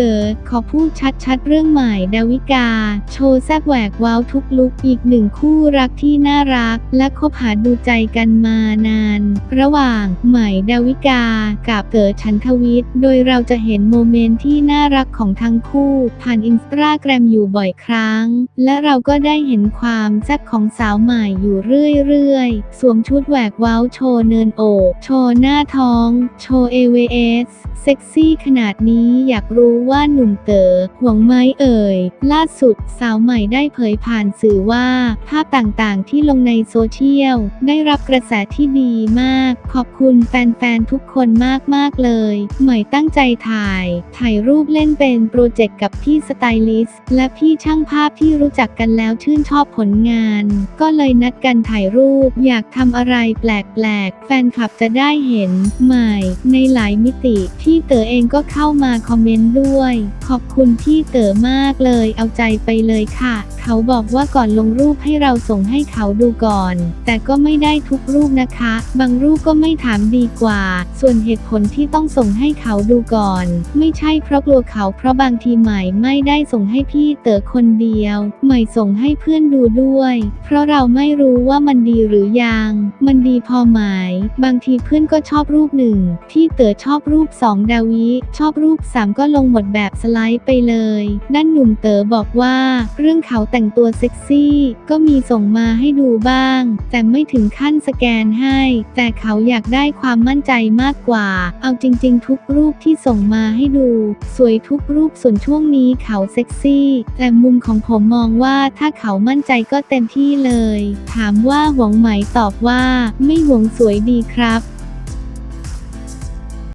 เต๋อขอพูดชัดๆ เรื่องใหม่ดาวิกา โชว์แซบแหวกว้าวทุกลุกอีกหนึ่งคู่รักที่น่ารัก และคบหาดูใจกันมานาน ระหว่างใหม่ดาวิกา กับเต๋อชันทวิทย์ โดยเราจะเห็นโมเมนต์ที่น่ารักของทั้งคู่ ผ่านอินสตาแกรมอยู่บ่อยครั้ง และเราก็ได้เห็นความแซ่บของสาวใหม่อยู่เรื่อยๆ สวมชุดแหวกว้าวโชว์เนินอกโชว์หน้าท้อง โชว์ AVS เซ็กซี่ขนาดนี้อยากรู้ว่าหนุ่มเต๋อห่วงไหมเอ่ย ล่าสุดสาวใหม่ได้เผยผ่านสื่อว่า ภาพต่างๆที่ลงในโซเชียล ได้รับกระแสที่ดีมาก ขอบคุณแฟนๆ ทุกคนมากๆเลย ใหม่ตั้งใจถ่าย ถ่ายรูปเล่นเป็นโปรเจกต์กับพี่สไตลิสต์และพี่ช่างภาพที่รู้จักกันแล้วชื่นชอบผลงาน ก็เลยนัดกันถ่ายรูป อยากทำอะไรแปลกๆ แฟนคลับจะได้เห็น ใหม่ ในหลายมิติ พี่เต๋อเองก็เข้ามาคอมเมนต์ด้วยขอบคุณพี่เต๋อมากเลย เอาใจไปเลยค่ะ เขาบอกว่าก่อนลงรูปให้เราส่งให้เขาดูก่อน แต่ก็ไม่ได้ทุกรูปนะคะ บางรูปก็ไม่ถามดีกว่า ส่วนเหตุผลที่ต้องส่งให้เขาดูก่อน ไม่ใช่เพราะกลัวเขาเพราะบางทีใหม่ไม่ได้ส่งให้พี่เต๋อคนเดียว ใหม่ส่งให้เพื่อนดูด้วย เพราะเราไม่รู้ว่ามันดีหรือยัง มันดีพอไหมบางทีเพื่อนก็ชอบรูปหนึ่งพี่เต๋อชอบรูปสองดาวิชอบรูปสามก็ลงหมดแบบสไลด์ไปเลย ด้านหนุ่มเต๋อบอกว่า เรื่องเขาแต่งตัวเซ็กซี่ ก็มีส่งมาให้ดูบ้าง แต่ไม่ถึงขั้นสแกนให้ แต่เขาอยากได้ความมั่นใจมากกว่า เอาจริง ๆ ทุกรูปที่ส่งมาให้ดู สวยทุกรูปส่วนช่วงนี้เขาเซ็กซี่ แต่มุมของผมมองว่าถ้าเขามั่นใจก็เต็มที่เลย ถามว่าหวงไหมตอบว่า ไม่หวงสวยดีครับ